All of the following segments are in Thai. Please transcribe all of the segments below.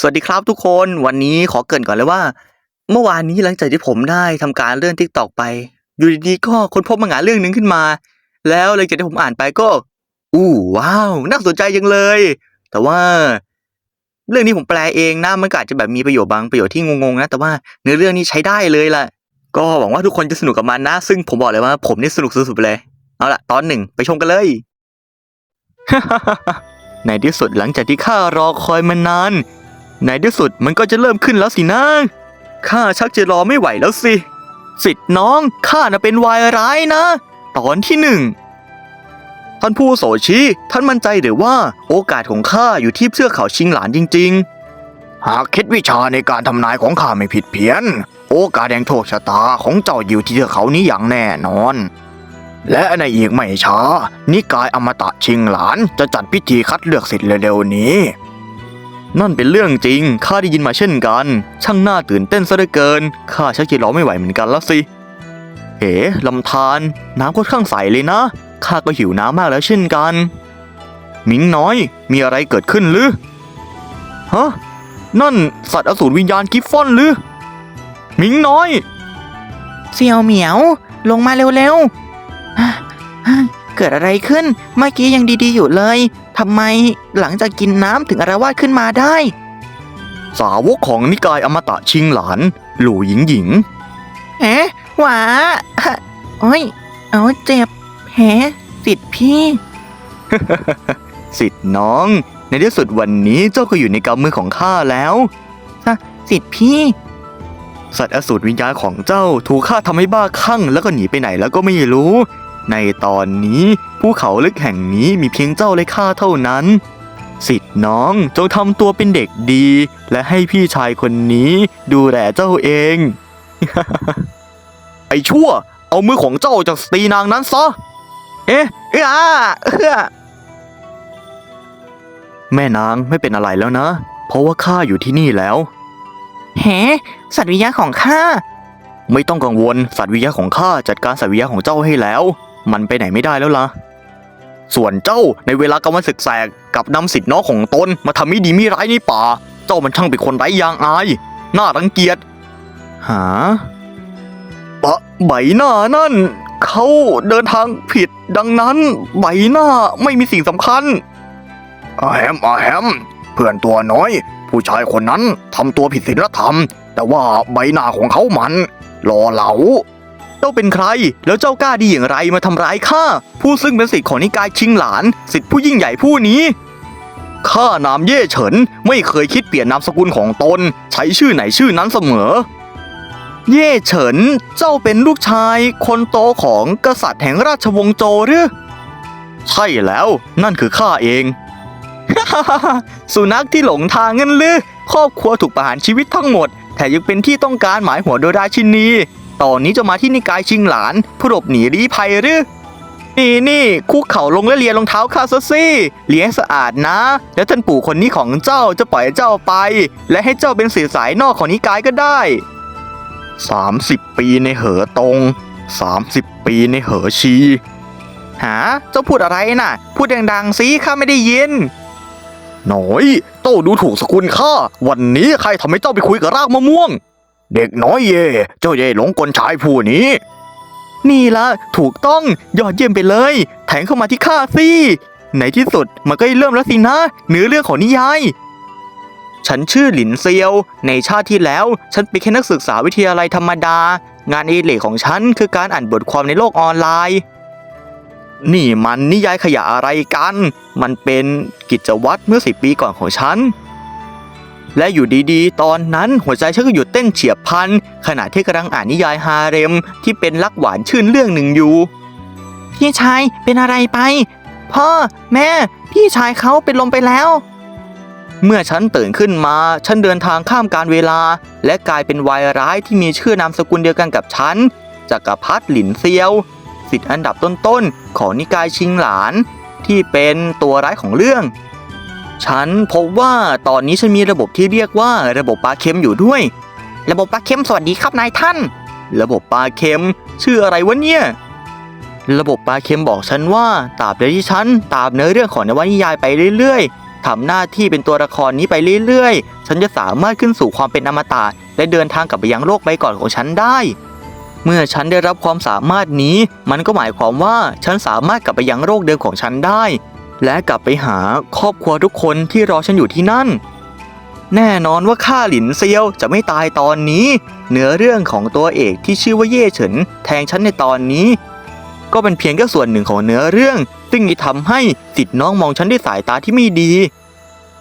สวัสดีครับทุกคนวันนี้ขอเกรินก่อนเลยว่า เมื่อวานนี้หลังจากที่ผมได้ทำการเลื่อนทิกตอกไป อยู่ดีๆก็ค้นพบมังงะเรื่องหนึงขึ้นมา แล้วหลังจากที่ผมอ่านไปก็ อู้ว้าว น่าสนใจจังเลย แต่ว่า เรื่องนี้ผมแปลเองนะมันอาจจะแบบมีประโยชน์บางประโยชน์ที่งงๆนะ แต่ว่าเนื้อเรื่องนี้ใช้ได้เลยล่ะ ก็หวังว่าทุกคนจะสนุกกับมันนะ ซึ่งผมบอกเลยว่าผมนี่สนุกสุดๆเลย เอาล่ะ ตอนหนึ่งไปชมกันเลยในที่สุดหลังจากที่ข้ารอคอยมานาน ในที่สุดมันก็จะเริ่มขึ้นแล้วสินะ ข้าชักจะรอไม่ไหวแล้วสิ สิทธิ์น้องข้าน่ะเป็นวายร้ายนะ ตอนที่หนึ่งท่านผู้โสชีท่านมั่นใจหรือว่าโอกาสของข้าอยู่ที่เชือเขาชิงหลานจริง ๆ หากคิดวิชาในการทำนายของข้าไม่ผิดเพี้ยน โอกาสแห่งโชคชะตาของเจ้าอยู่ที่เทือกเขานี้อย่างแน่นอน และในอีกไม่ช้า นิกายอมตะชิงหลานจะจัดพิธีคัดเลือกสิทธิ์เร็วๆนี้ นั่นเป็นเรื่องจริง ข้าได้ยินมาเช่นกัน ช่างน่าตื่นเต้นซะเหลือเกิน ข้าชักจะรอไม่ไหวเหมือนกันแล้วสิ เอ๋ลำธารน้ำค่อนข้างใสเลยนะ ข้าก็หิวน้ำมากแล้วเช่นกัน มิงน้อย มีอะไรเกิดขึ้นหรือ ฮะ นั่นสัตว์อสูรวิญญาณกิฟฟอนหรือ มิงน้อย เสี่ยวเหมียว ลงมาเร็วๆ เกิดอะไรขึ้น เมื่อกี้ยังดีๆอยู่เลย ทำไมหลังจากกินน้ำถึงอารวาสขึ้นมาได้ สาวกของนิกายอมตะชิงหลาน หลู่หญิงหญิงเอ๊ะหวาฮะโอ้ย เอาเจ็บแผลสิทธิ์พี่ สิทธิ์น้อง ในที่สุดวันนี้เจ้าก็อยู่ในกำมือของข้าแล้วสิทธิ์พี่ สัตว์อสูรวิญญาณของเจ้าถูกข้าทำให้บ้าคลั่งแล้วก็หนีไปไหนแล้วก็ไม่รู้ ในตอนนี้ภูเขาลึกแห่งนี้มีเพียงเจ้าและข้าเท่านั้น สิทธิ์น้องจงทำตัวเป็นเด็กดี และให้พี่ชายคนนี้ดูแลเจ้าเอง ไอ้ชั่ว เอามือของเจ้าจากสตรีนางนั้นซะ เอ๊ะเอ๊ะอ่าเอื้อแม่นางไม่เป็นอะไรแล้วนะ เพราะว่าข้าอยู่ที่นี่แล้วแหสัตว์วิญญาณของข้า ไม่ต้องกังวลสัตว์วิทยาของข้าจัดการสัตว์วิทยาของเจ้าให้แล้ว มันไปไหนไม่ได้แล้วล่ะ ส่วนเจ้าในเวลากลางวันศึกแสกกับนำสิทธิ์น้องของตนมาทำม่ดีม่ร้ายในป่า เจ้ามันช่างเป็นคนไร้ยางอาย น่ารังเกียจ หาปะใบหน้านั่น เขาเดินทางผิดดังนั้นใบหน้าไม่มีสิ่งสำคัญอาแฮมอาแฮมเพื่อนตัวน้อย ผู้ชายคนนั้นทำตัวผิดศีลธรรม แต่ว่าใบหน้าของเขามันหล่อเหลา จ้าเป็นใคร แล้วเจ้ากล้าดีอย่างไรมาทำร้ายข้าผู้ซึ่งเป็นสิทธิ์ของนิกายชิงหลาน สิทธิ์ผู้ยิ่งใหญ่ผู้นี้ข้านามเย่เฉินไม่เคยคิดเปลี่ยนนามสกุลของตน ใช้ชื่อไหนชื่อนั้นเสมอ เย่เฉินเจ้าเป็นลูกชาย คนโตของกษัตริย์แห่งราชวงศ์โจหรือใช่แล้วนั่นคือข้าเองสุนัขที่หลงทางเงินลือครอบครัวถูกประหารชีวิตทั้งหมดแถมยังเป็นที่ต้องการหมายหัวโดยราชินี ตอนนี้จะมาที่นิกายชิงหลานเพื่อหลบหนีลี้ภัยหรือ นี่นี่คุกเข่าลงและเลียรองเท้าข้าซะสิเลียสะอาดนะ แล้วท่านปู่คนนี้ของเจ้าจะปล่อยเจ้าไป และให้เจ้าเป็นสีสายนอกของนิกายก็ได้ 30 ปีในเหอตรง 30 ปีในเหอชี หา เจ้าพูดอะไรน่ะ พูดดังๆสิข้าไม่ได้ยินหน่อย เจ้าดูถูกสกุลข้า วันนี้ใครทำให้เจ้าไปคุยกับรากมะม่วง เด็กน้อยเย่เจ้าเย่หลงกลชายผู้นี้ นี่ละถูกต้องยอดเยี่ยมไปเลยแทงเข้ามาที่ข้าสิในที่สุดมันก็เริ่มแล้วสินะเนื้อเรื่องของนิยายฉันชื่อหลินเซียว ในชาติที่แล้ว ฉันเป็นแค่นักศึกษาวิทยาลัยธรรมดา งานเอดิเรกของฉันคือการอ่านบทความในโลกออนไลน์ นี่มันนิยายขยะอะไรกัน มันเป็นกิจวัตรเมื่อสิปีก่อนของฉัน และอยู่ดีๆ ตอนนั้นหัวใจฉันก็หยุดเต้นเฉียบพลันขณะที่กำลังอ่านนิยายฮาเร็ม ที่เป็นรักหวานชื่นเรื่องหนึ่งอยู่ พี่ชายเป็นอะไรไป พ่อ แม่ พี่ชายเขาเป็นลมไปแล้ว เมื่อฉันตื่นขึ้นมา ฉันเดินทางข้ามการเวลา และกลายเป็นวายร้ายที่มีชื่อนามสกุลเดียวกันกับฉันจักรพรรดิหลินเซียวสิทธิ์อันดับต้นๆของนิกายชิงหลาน ที่เป็นตัวร้ายของเรื่อง ฉันพบว่าตอนนี้ฉันมีระบบที่เรียกว่าระบบปลาเค็มอยู่ด้วย ระบบปลาเค็มสวัสดีครับนายท่าน ระบบปลาเค็มชื่ออะไรวะเนี่ย ระบบปลาเค็มบอกฉันว่าตราบใดที่ฉันตามเนื้อเรื่องของนวนิยายไปเรื่อยๆทำหน้าที่เป็นตัวละครนี้ไปเรื่อยๆ ฉันจะสามารถขึ้นสู่ความเป็นอมตะและเดินทางกลับไปยังโลกใบก่อนของฉันได้ เมื่อฉันได้รับความสามารถนี้ มันก็หมายความว่าฉันสามารถกลับไปยังโลกเดิมของฉันได้ และกลับไปหาครอบครัวทุกคนที่รอฉันอยู่ที่นั่น แน่นอนว่าข้าหลินเซียวจะไม่ตายตอนนี้ เนื้อเรื่องของตัวเอกที่ชื่อว่าเย่เฉินแทงฉันในตอนนี้ ก็เป็นเพียงแค่ส่วนหนึ่งของเนื้อเรื่อง ซึ่งจะทำให้สิทธิ์น้องมองฉันด้วยสายตาที่ไม่ดี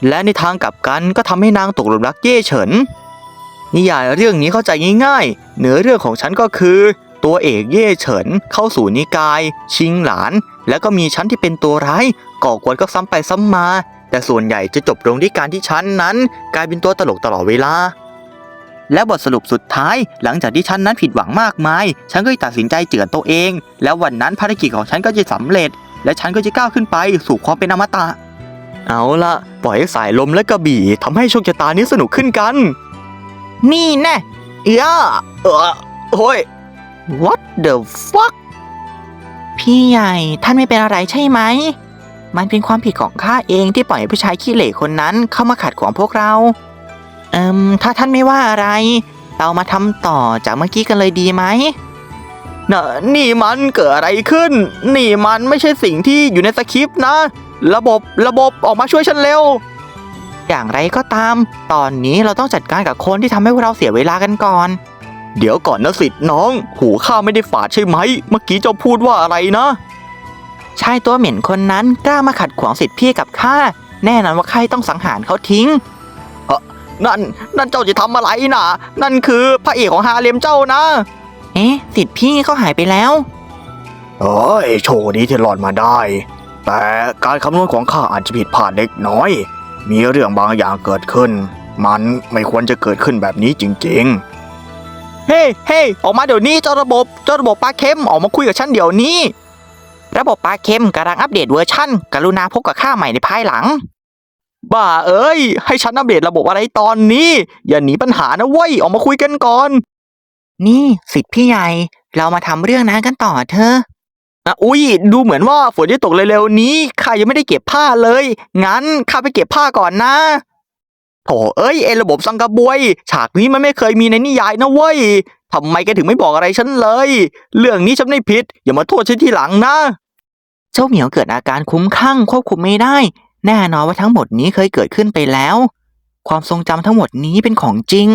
และในทางกลับกันก็ทำให้นางตกหลุมรักเย่เฉินนิยายเรื่องนี้เข้าใจง่ายๆ เนื้อเรื่องของฉันก็คือ ตัวเอกเย่เฉิน เข้าสู่นิกาย ชิงหลาน แล้วก็มีฉันที่เป็นตัวร้ายก่อกวนก็ซ้ำไปซ้ำมา แต่ส่วนใหญ่จะจบลงที่การที่ฉันนั้น กลายเป็นตัวตลกตลอดเวลา และบทสรุปสุดท้าย หลังจากที่ฉันนั้นผิดหวังมากมาย ฉันก็ตัดสินใจเจือนตัวเอง แล้ววันนั้นภารกิจของฉันก็จะสำเร็จ และฉันก็จะก้าวขึ้นไปสู่ความเป็นอมตะ เอาละปล่อยให้สายลมและกระบี่ทำให้โชคชะตานี้สนุกขึ้นกัน นี่แน่เอ้อเออโอ้ย What the fuck พี่ใหญ่ท่านไม่เป็นอะไรใช่ไหม มันเป็นความผิดของข้าเองที่ปล่อยให้ผู้ชายขี้เหร่คนนั้นเข้ามาขัดขวางพวกเรา เอิมถ้าท่านไม่ว่าอะไร เรามาทำต่อจากเมื่อกี้กันเลยดีไหมนนี่มันเกิดอะไรขึ้น นี่มันไม่ใช่สิ่งที่อยู่ในสคริปต์นะ ระบบระบบออกมาช่วยฉันเร็ว อย่างไรก็ตาม ตอนนี้เราต้องจัดการกับคนที่ทำให้พวกเราเสียเวลากันก่อน เดี๋ยวก่อนนะสิทธิ์น้อง หูข้าไม่ได้ฝาดใช่ไหม เมื่อกี้เจ้าพูดว่าอะไรนะชายตัวเหม็นคนนั้นกล้ามาขัดขวางสิทธิพี่กับข้า แน่นอนว่าข้าต้องสังหารเขาทิ้งนั่น นั่นเจ้าจะทำอะไรนะ นั่นคือพระเอกของฮาเลมเจ้านะ เอ๊ะสิทธิพี่เขาหายไปแล้วเอ้ยโชว์นี้ที่รอดมาได้ แต่การคำนวณของข้าอาจจะผิดพลาดเล็กน้อย มีเรื่องบางอย่างเกิดขึ้น มันไม่ควรจะเกิดขึ้นแบบนี้จริง เฮ้เฮ้ออกมาเดี๋ยวนี้เจ้าระบบเจ้าระบบปลาเค็มออกมาคุยกับฉันเดี๋ยวนี้ ระบบปลาเค็มกำลังอัปเดตเวอร์ชั่น กรุณาพบกับข้าใหม่ในภายหลัง บ้าเอ้ย ให้ฉันอัปเดตระบบอะไรตอนนี้ อย่าหนีปัญหานะเว้ยออกมาคุยกันก่อน นี่สิทธิพี่ใหญ่เรามาทำเรื่องนั้นกันต่อเถอะอะอุ้ยดูเหมือนว่าฝนจะตกเร็วๆนี้ข้ายังไม่ได้เก็บผ้าเลย งั้นข้าไปเก็บผ้าก่อนนะ โถเอ้ยเอระบบสังกะบวย ฉากนี้มันไม่เคยมีในนิยายนะเว้ยทำไมแกถึงไม่บอกอะไรฉันเลย เรื่องนี้ฉันไม่ผิด อย่ามาโทษฉันทีหลังนะ เจ้าเหมียวเกิดอาการคุ้มคลั่งควบคุมไม่ได้ แน่นอนว่าทั้งหมดนี้เคยเกิดขึ้นไปแล้ว ความทรงจำทั้งหมดนี้เป็นของจริง